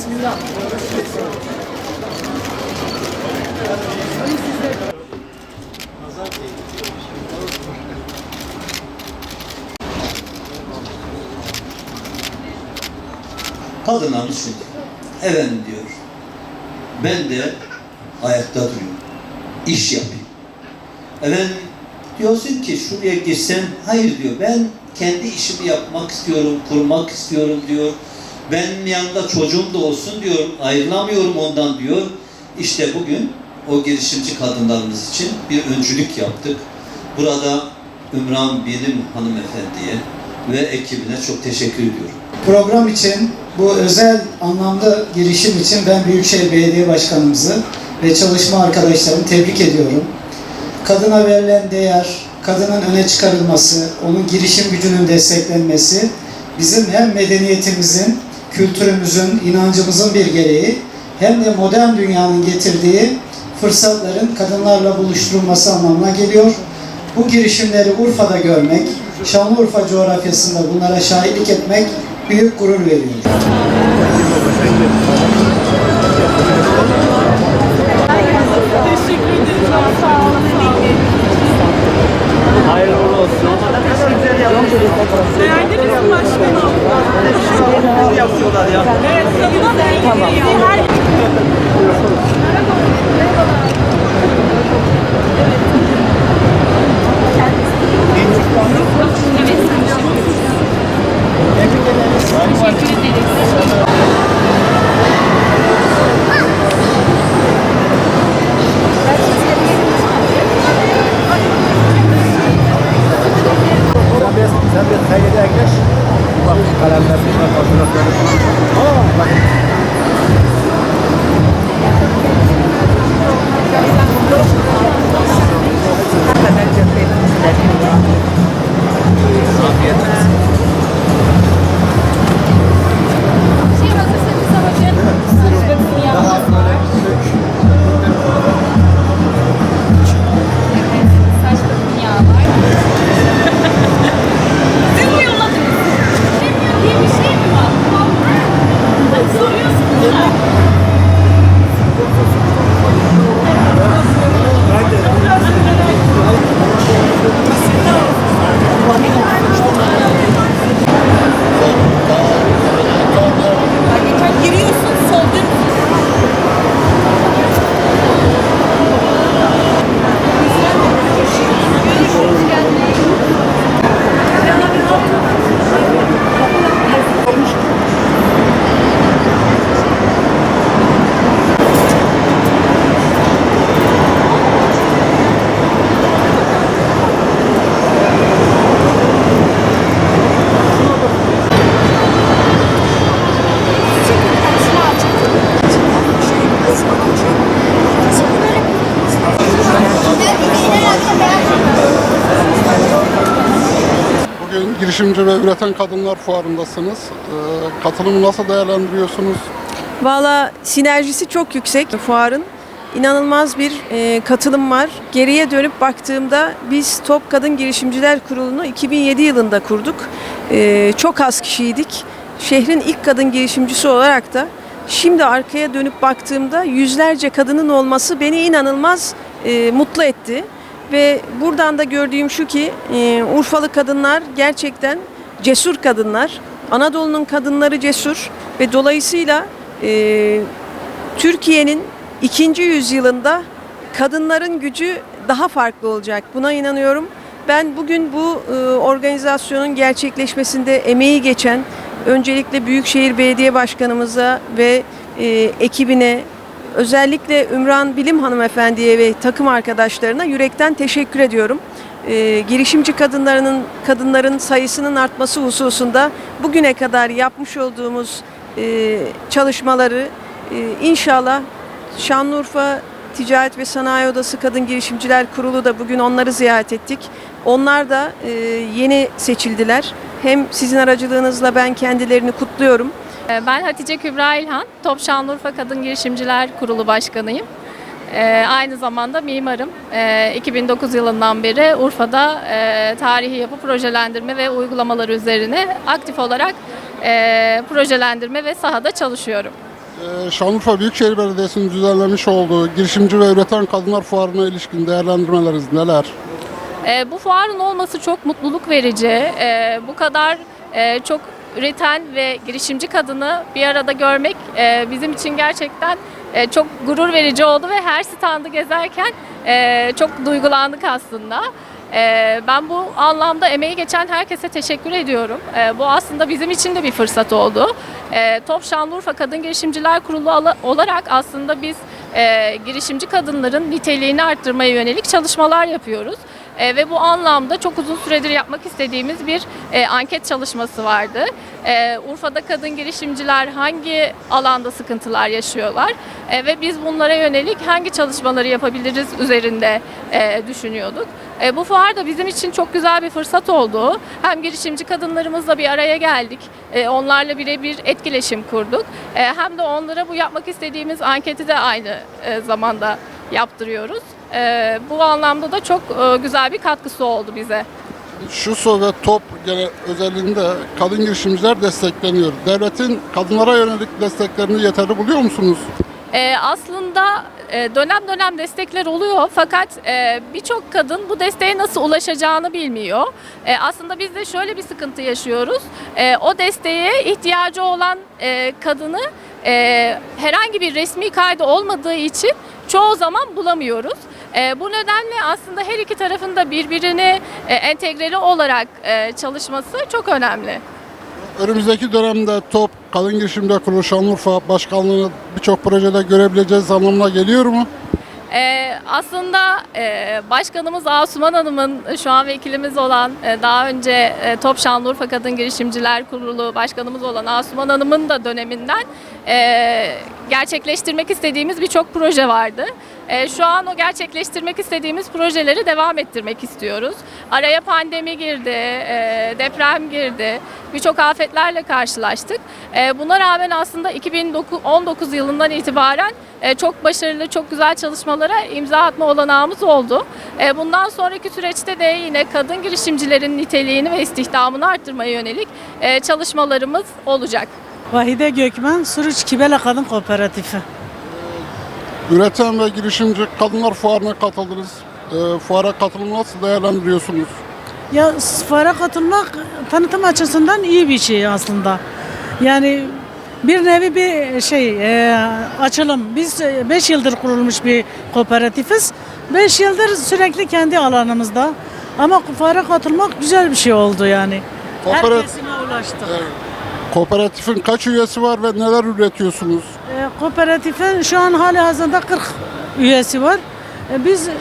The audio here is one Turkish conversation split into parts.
Bismillah. Düşün. Efendim diyor. Ben de ayakta duruyorum. İş yapayım. Efendim diyorsun ki şuraya girsem hayır diyor. Ben kendi işimi yapmak istiyorum, kurmak istiyorum diyor. Benim yanında çocuğum da olsun diyor. Ayrılamıyorum ondan diyor. İşte bugün o girişimci kadınlarımız için bir öncülük yaptık. Burada Ümran Bilim hanımefendiye ve ekibine çok teşekkür ediyorum. Program için bu özel anlamda girişim için ben Büyükşehir Belediye Başkanımızı ve çalışma arkadaşlarımı tebrik ediyorum. Kadına verilen değer, kadının öne çıkarılması, onun girişim gücünün desteklenmesi bizim hem medeniyetimizin, kültürümüzün, inancımızın bir gereği hem de modern dünyanın getirdiği fırsatların kadınlarla buluşturulması anlamına geliyor. Bu girişimleri Urfa'da görmek, Şanlıurfa coğrafyasında bunlara şahitlik etmek büyük gurur veriyor. Teşekkür ederim. Sağ olun. Hayırlı olsun. Beğendiniz mi başkanım? yapıyorlar ya. Evet, girişimci ve üreten kadınlar fuarındasınız. Ee, katılımı nasıl değerlendiriyorsunuz? Valla sinerjisi çok yüksek fuarın. İnanılmaz bir e, katılım var. Geriye dönüp baktığımda biz Top Kadın Girişimciler Kurulu'nu 2007 yılında kurduk. E, çok az kişiydik. Şehrin ilk kadın girişimcisi olarak da şimdi arkaya dönüp baktığımda yüzlerce kadının olması beni inanılmaz e, mutlu etti. Ve buradan da gördüğüm şu ki e, Urfalı kadınlar gerçekten cesur kadınlar. Anadolu'nun kadınları cesur ve dolayısıyla e, Türkiye'nin ikinci yüzyılında kadınların gücü daha farklı olacak. Buna inanıyorum. Ben bugün bu e, organizasyonun gerçekleşmesinde emeği geçen öncelikle Büyükşehir Belediye Başkanımıza ve e, ekibine özellikle Ümran Bilim Hanımefendiye ve takım arkadaşlarına yürekten teşekkür ediyorum. E, girişimci kadınlarının kadınların sayısının artması hususunda bugüne kadar yapmış olduğumuz e, çalışmaları e, inşallah Şanlıurfa Ticaret ve Sanayi Odası Kadın Girişimciler Kurulu da bugün onları ziyaret ettik. Onlar da e, yeni seçildiler. Hem sizin aracılığınızla ben kendilerini kutluyorum. Ee, Ben Hatice Kübra İlhan, Top Şanlıurfa Kadın Girişimciler Kurulu Başkanıyım. Ee, aynı zamanda mimarım. Ee, 2009 yılından beri Urfa'da e, tarihi yapı projelendirme ve uygulamaları üzerine aktif olarak e, projelendirme ve sahada çalışıyorum. Ee, Şanlıurfa Büyükşehir Belediyesi'nin düzenlemiş olduğu girişimci ve üreten kadınlar fuarına ilişkin değerlendirmeleriniz neler? Bu fuarın olması çok mutluluk verici. Bu kadar e, çok üreten ve girişimci kadını bir arada görmek e, bizim için gerçekten e, çok gurur verici oldu ve her standı gezerken e, çok duygulandık aslında. E, ben bu anlamda emeği geçen herkese teşekkür ediyorum. E, bu aslında bizim için de bir fırsat oldu. E, Top Şanlıurfa Kadın Girişimciler Kurulu olarak aslında biz e, girişimci kadınların niteliğini arttırmaya yönelik çalışmalar yapıyoruz. E, ve bu anlamda çok uzun süredir yapmak istediğimiz bir e, anket çalışması vardı. E, Urfa'da kadın girişimciler hangi alanda sıkıntılar yaşıyorlar E, ve biz bunlara yönelik hangi çalışmaları yapabiliriz üzerinde e, düşünüyorduk. E, bu fuar da bizim için çok güzel bir fırsat oldu. Hem girişimci kadınlarımızla bir araya geldik, e, onlarla birebir etkileşim kurduk. E, hem de onlara bu yapmak istediğimiz anketi de aynı e, zamanda yaptırıyoruz. E, bu anlamda da çok e, güzel bir katkısı oldu bize. Şuso ve TOP gene özelliğinde kadın girişimciler destekleniyor. Devletin kadınlara yönelik desteklerini yeterli buluyor musunuz? Ee, aslında e, dönem dönem destekler oluyor fakat e, birçok kadın bu desteğe nasıl ulaşacağını bilmiyor. E, aslında biz de şöyle bir sıkıntı yaşıyoruz. E, o desteğe ihtiyacı olan e, kadını e, herhangi bir resmi kaydı olmadığı için çoğu zaman bulamıyoruz. E, bu nedenle aslında her iki tarafın da birbirini e, entegreli olarak e, çalışması çok önemli. Önümüzdeki dönemde TOP Kadın Girişimciler Kurulu Şanlıurfa Başkanlığı'nı birçok projede görebileceğiz anlamına geliyor mu? Ee, aslında e, başkanımız Asuman Hanım'ın şu an vekilimiz olan e, daha önce e, Top Şanlıurfa Kadın Girişimciler Kurulu başkanımız olan Asuman Hanım'ın da döneminden e, gerçekleştirmek istediğimiz birçok proje vardı. E, şu an o gerçekleştirmek istediğimiz projeleri devam ettirmek istiyoruz. Araya pandemi girdi, e, deprem girdi, birçok afetlerle karşılaştık. E, buna rağmen aslında 2019 yılından itibaren e, çok başarılı, çok güzel çalışmalara imza atma olanağımız oldu. Bundan sonraki süreçte de yine kadın girişimcilerin niteliğini ve istihdamını arttırmaya yönelik çalışmalarımız olacak. Vahide Gökmen, Suruç Kibele Kadın Kooperatifi. Üreten ve girişimci kadınlar fuarına katıldınız. Ee, fuara katılımı nasıl değerlendiriyorsunuz? Ya fuara katılmak tanıtım açısından iyi bir şey aslında. Yani bir nevi bir şey e, açılım. Biz 5 yıldır kurulmuş bir kooperatifiz. 5 yıldır sürekli kendi alanımızda. Ama fuara katılmak güzel bir şey oldu yani. Kooperat- Her kesime ulaştık. Kooperatifin kaç üyesi var ve neler üretiyorsunuz? E, kooperatifin şu an hali hazırda 40 üyesi var. E, Biz m,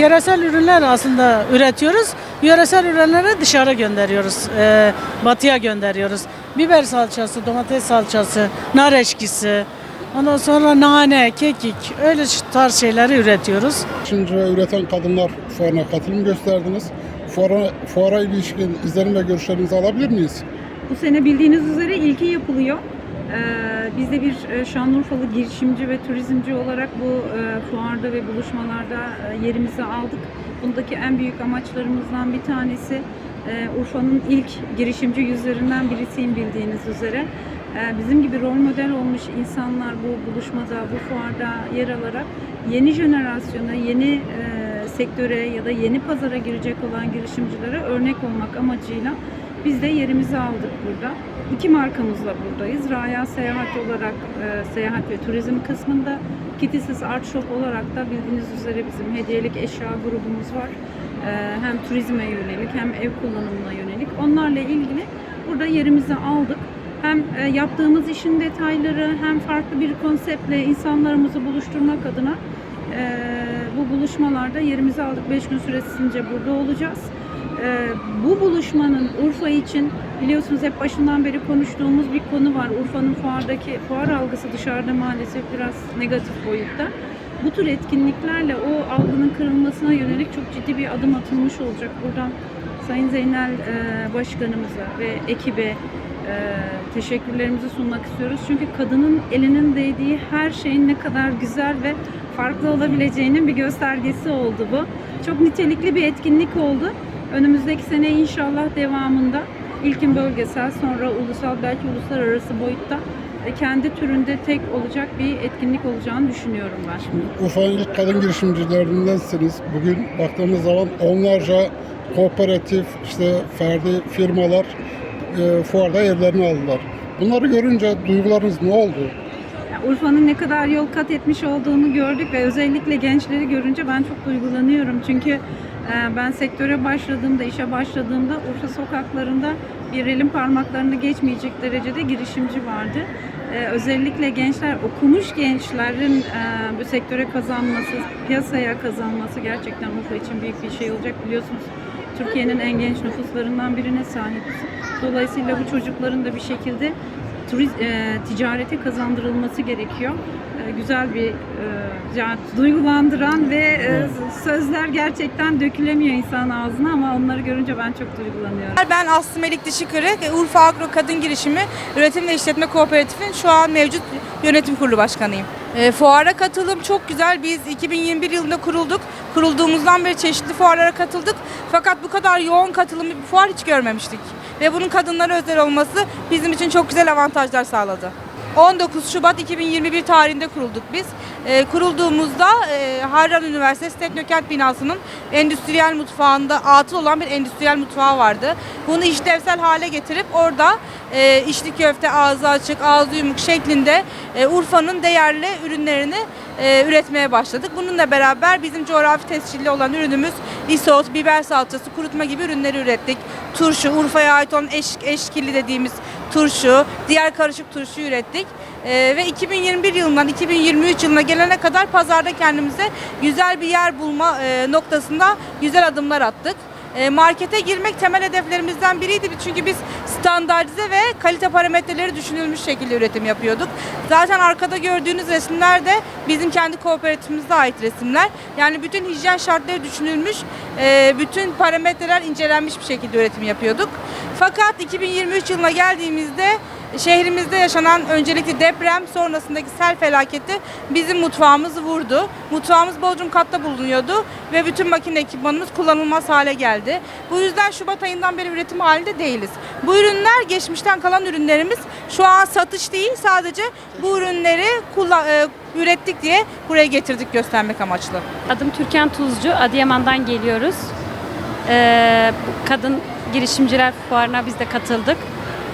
yöresel ürünler aslında üretiyoruz. Yöresel ürünleri dışarı gönderiyoruz. E, batıya gönderiyoruz. Biber salçası, domates salçası, nar eşkisi, ondan sonra nane, kekik öyle tarz şeyleri üretiyoruz. Ve üreten kadınlar fuarına katılım gösterdiniz. Fuara, fuara ilişkin izlenim ve görüşlerinizi alabilir miyiz? Bu sene bildiğiniz üzere ilki yapılıyor. Ee, biz de bir e, Şanlıurfalı girişimci ve turizmci olarak bu e, fuarda ve buluşmalarda e, yerimizi aldık. Bundaki en büyük amaçlarımızdan bir tanesi Urfa'nın ilk girişimci yüzlerinden birisiyim bildiğiniz üzere. Bizim gibi rol model olmuş insanlar bu buluşmada, bu fuarda yer alarak yeni jenerasyona, yeni sektöre ya da yeni pazara girecek olan girişimcilere örnek olmak amacıyla biz de yerimizi aldık burada. İki markamızla buradayız. Raya Seyahat olarak e, seyahat ve turizm kısmında, Kitisiz Art Shop olarak da bildiğiniz üzere bizim hediyelik eşya grubumuz var. E, hem turizme yönelik hem ev kullanımına yönelik. Onlarla ilgili burada yerimizi aldık. Hem e, yaptığımız işin detayları hem farklı bir konseptle insanlarımızı buluşturmak adına e, bu buluşmalarda yerimizi aldık. 5 gün süresince burada olacağız. Ee, bu buluşmanın Urfa için biliyorsunuz hep başından beri konuştuğumuz bir konu var. Urfa'nın fuardaki fuar algısı dışarıda maalesef biraz negatif boyutta. Bu tür etkinliklerle o algının kırılmasına yönelik çok ciddi bir adım atılmış olacak. Buradan Sayın Zeynel e, Başkanımıza ve ekibe e, teşekkürlerimizi sunmak istiyoruz. Çünkü kadının elinin değdiği her şeyin ne kadar güzel ve farklı olabileceğinin bir göstergesi oldu bu. Çok nitelikli bir etkinlik oldu. Önümüzdeki sene inşallah devamında ilkin bölgesel sonra ulusal belki uluslararası boyutta e, kendi türünde tek olacak bir etkinlik olacağını düşünüyorum ben. Urfa'nın ilk kadın girişimcilerindensiniz. Bugün baktığımız zaman onlarca kooperatif, işte ferdi firmalar e, fuarda yerlerini aldılar. Bunları görünce duygularınız ne oldu? Urfa'nın ne kadar yol kat etmiş olduğunu gördük ve özellikle gençleri görünce ben çok duygulanıyorum. Çünkü e, ben sektöre başladığımda, işe başladığımda Urfa sokaklarında bir elin parmaklarını geçmeyecek derecede girişimci vardı. E, özellikle gençler, okumuş gençlerin e, bu sektöre kazanması, piyasaya kazanması gerçekten Urfa için büyük bir şey olacak biliyorsunuz. Türkiye'nin en genç nüfuslarından birine sahibiz. Dolayısıyla bu çocukların da bir şekilde turiz, e, ticarete kazandırılması gerekiyor. E, güzel bir, e, yani duygulandıran ve e, sözler gerçekten dökülemiyor insan ağzına ama onları görünce ben çok duygulanıyorum. Ben Aslı Melik Dişikırık, Urfa Agro Kadın Girişimi Üretim ve İşletme Kooperatif'in şu an mevcut yönetim kurulu başkanıyım. E, fuara katılım çok güzel. Biz 2021 yılında kurulduk. Kurulduğumuzdan beri çeşitli fuarlara katıldık. Fakat bu kadar yoğun katılımlı bir fuar hiç görmemiştik. Ve bunun kadınlara özel olması bizim için çok güzel avantajlar sağladı. 19 Şubat 2021 tarihinde kurulduk biz. E, kurulduğumuzda e, Harran Üniversitesi Teknokent binasının endüstriyel mutfağında atıl olan bir endüstriyel mutfağı vardı. Bunu işlevsel hale getirip orada e, içli köfte ağzı açık, ağzı yumuk şeklinde e, Urfa'nın değerli ürünlerini e, üretmeye başladık. Bununla beraber bizim coğrafi tescilli olan ürünümüz isot, biber salçası, kurutma gibi ürünleri ürettik. Turşu, Urfa'ya ait olan eş, eşkilli dediğimiz turşu, diğer karışık turşu ürettik. Ee, ve 2021 yılından 2023 yılına gelene kadar pazarda kendimize güzel bir yer bulma e, noktasında güzel adımlar attık. E, markete girmek temel hedeflerimizden biriydi çünkü biz standartize ve kalite parametreleri düşünülmüş şekilde üretim yapıyorduk. Zaten arkada gördüğünüz resimler de bizim kendi kooperatifimize ait resimler. Yani bütün hijyen şartları düşünülmüş, e, bütün parametreler incelenmiş bir şekilde üretim yapıyorduk. Fakat 2023 yılına geldiğimizde şehrimizde yaşanan öncelikle deprem sonrasındaki sel felaketi bizim mutfağımızı vurdu. Mutfağımız Bodrum katta bulunuyordu ve bütün makine ekipmanımız kullanılmaz hale geldi. Bu yüzden Şubat ayından beri üretim halinde değiliz. Bu ürünler geçmişten kalan ürünlerimiz. Şu an satış değil sadece bu ürünleri kullan, e, ürettik diye buraya getirdik göstermek amaçlı. Adım Türkan Tuzcu, Adıyaman'dan geliyoruz. Ee, kadın girişimciler fuarına biz de katıldık.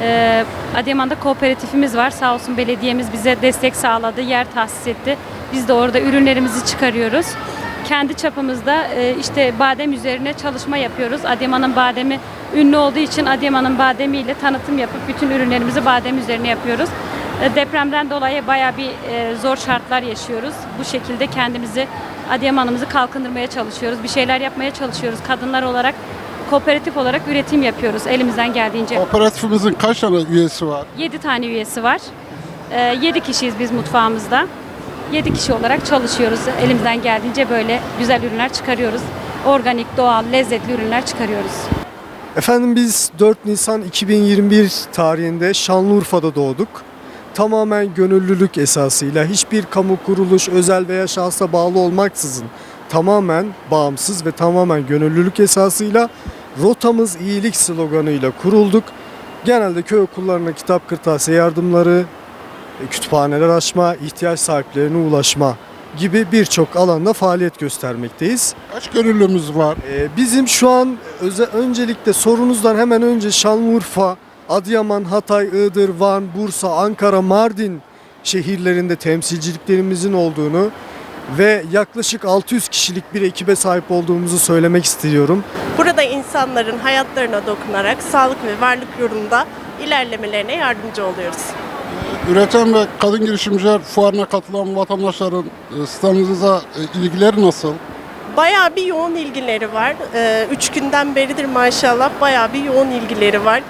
Ee, Adıyaman'da kooperatifimiz var. Sağ olsun belediyemiz bize destek sağladı, yer tahsis etti. Biz de orada ürünlerimizi çıkarıyoruz. Kendi çapımızda e, işte badem üzerine çalışma yapıyoruz. Adıyaman'ın bademi ünlü olduğu için Adıyaman'ın bademiyle tanıtım yapıp bütün ürünlerimizi badem üzerine yapıyoruz. E, Depremden dolayı bayağı bir e, zor şartlar yaşıyoruz. Bu şekilde kendimizi, Adıyaman'ımızı kalkındırmaya çalışıyoruz. Bir şeyler yapmaya çalışıyoruz. Kadınlar olarak, kooperatif olarak üretim yapıyoruz elimizden geldiğince. Kooperatifimizin kaç tane üyesi var? 7 tane üyesi var. 7 kişiyiz biz mutfağımızda. 7 kişi olarak çalışıyoruz. Elimizden geldiğince böyle güzel ürünler çıkarıyoruz. Organik, doğal, lezzetli ürünler çıkarıyoruz. Efendim biz 4 Nisan 2021 tarihinde Şanlıurfa'da doğduk. Tamamen gönüllülük esasıyla hiçbir kamu kuruluş, özel veya şahsa bağlı olmaksızın tamamen bağımsız ve tamamen gönüllülük esasıyla rotamız iyilik sloganıyla kurulduk. Genelde köy okullarına kitap kırtasiye yardımları, e, kütüphaneler açma, ihtiyaç sahiplerine ulaşma gibi birçok alanda faaliyet göstermekteyiz. Kaç gönüllümüz var? Ee, Bizim şu an öze, öncelikle sorunuzdan hemen önce Şanlıurfa, Adıyaman, Hatay, Iğdır, Van, Bursa, Ankara, Mardin şehirlerinde temsilciliklerimizin olduğunu ve yaklaşık 600 kişilik bir ekibe sahip olduğumuzu söylemek istiyorum. Burada insanların hayatlarına dokunarak sağlık ve varlık yolunda ilerlemelerine yardımcı oluyoruz. Üreten ve kadın girişimciler fuarına katılan vatandaşların e, standınıza e, ilgileri nasıl? Bayağı bir yoğun ilgileri var. Ee, Üç günden beridir maşallah bayağı bir yoğun ilgileri var.